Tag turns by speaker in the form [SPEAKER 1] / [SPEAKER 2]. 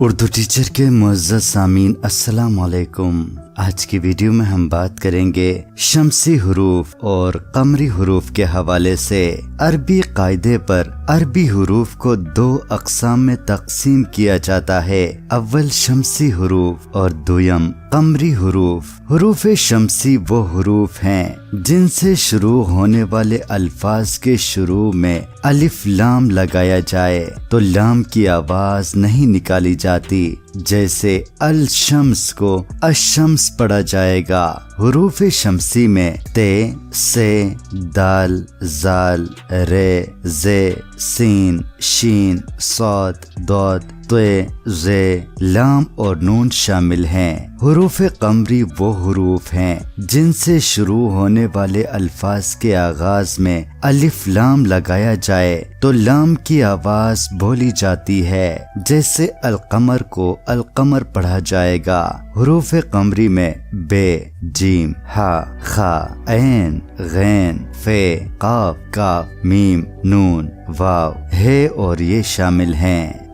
[SPEAKER 1] Urdu teacher के मुजत सामीन, अस्सलाम वालेकुम। आज की वीडियो में हम बात करेंगे शमसी हरूफ और कमरी हरूफ के हवाले से। अरबी कायदे पर अरबी हरूफ को दो अकसाम में तकसीम किया जाता है, अव्वल शमसी हरूफ और दुयम। कमरी हरूफ हरूफ शमसी वो हरूफ हैं, जिनसे शुरू होने वाले अल्फाज के शुरू में अलिफ लाम लगाया जाए तो लाम की आवाज़ नहीं निकाली जाती, जैसे अल शम्स को अशम्स पढ़ा जाएगा। हरूफ शमसी में ते, से, दाल, जाल, रे, जे, सीन, शीन, सौत दौद त्वे जे लाम और नून शामिल हैं हरूफ कमरी वो हरूफ हैं जिनसे शुरू होने वाले अल्फाज के आगाज़ में अलिफ लाम लगाया जाए तो लाम की आवाज़ बोली जाती है जैसे अलकमर को अलकमर पढ़ा जाएगा हरूफ कमरी में बे जीम हा खा ऐन गैन फे काफ काफ मीम नून वाव है और ये शामिल हैं